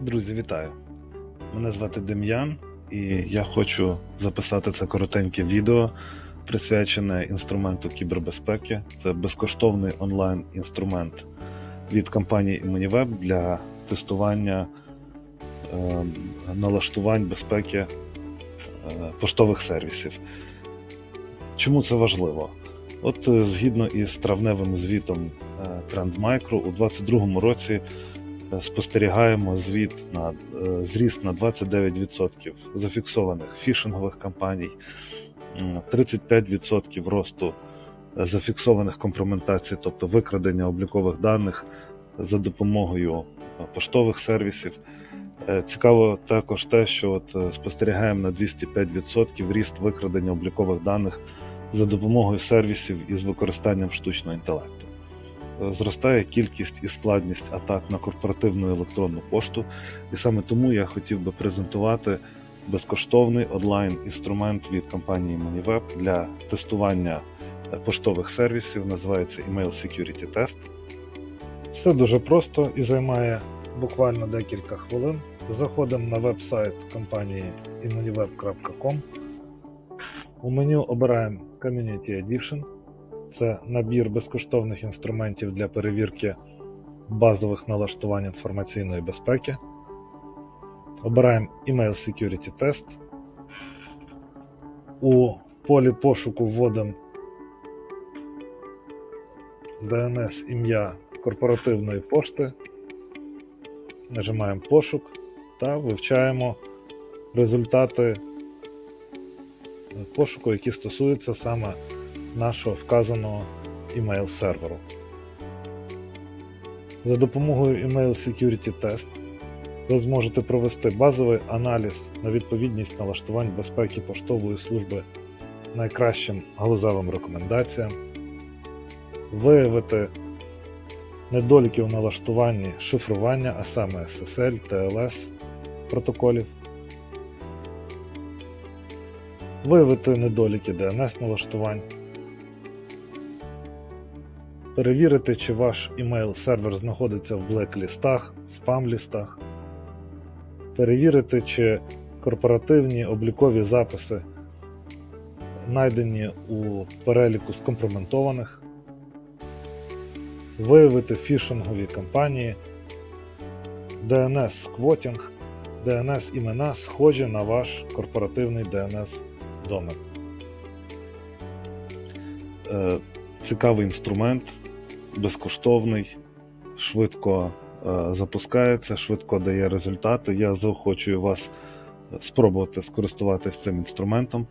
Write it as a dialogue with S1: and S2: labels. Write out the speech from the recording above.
S1: Друзі, вітаю! Мене звати Дем'ян, і я хочу записати це коротеньке відео, присвячене інструменту кібербезпеки. Це безкоштовний онлайн-інструмент від компанії Immuniveb для тестування е, налаштувань безпеки е, поштових сервісів. Чому це важливо? От е, згідно із травневим звітом е, Trend Micro, у 2022 році спостерігаємо звіт на е, зріст на 29% зафіксованих фішингових кампаній, 35% росту е, зафіксованих компрометацій, тобто викрадення облікових даних за допомогою е, поштових сервісів. Цікаво також те, що от спостерігаємо на 205% ріст викрадення облікових даних за допомогою сервісів із використанням штучного інтелекту. Зростає кількість і складність атак на корпоративну електронну пошту, і саме тому я хотів би презентувати безкоштовний онлайн-інструмент від компанії MoneyWeb для тестування е, поштових сервісів. Називається Email Security Test. Все дуже просто і займає буквально декілька хвилин. Заходимо на веб-сайт компанії immuniveb.com. У меню обираємо Community Edition. Це набір безкоштовних інструментів для перевірки базових налаштувань інформаційної безпеки. Обираємо Email Security Test. У полі пошуку вводимо DNS ім'я корпоративної пошти. Нажимаємо пошук та вивчаємо результати пошуку, які стосуються саме нашого вказаного email серверу. За допомогою Email Security Test ви зможете провести базовий аналіз на відповідність налаштувань безпеки поштової служби найкращим галузевим рекомендаціям, виявити недоліки у налаштуванні шифрування, а саме SSL, TLS протоколів, виявити недоліки DNS налаштувань, перевірити, чи ваш email сервер знаходиться в блеклістах, спам-лістах, перевірити, чи корпоративні облікові записи знайдені у переліку скомпроментованих, виявити фішингові кампанії, DNS сквотінг, DNS імена схожі на ваш корпоративний DNS домен. Е, Цікавий інструмент, безкоштовний, швидко е, запускається, швидко дає результати. Я заохочую вас спробувати скористуватися цим інструментом.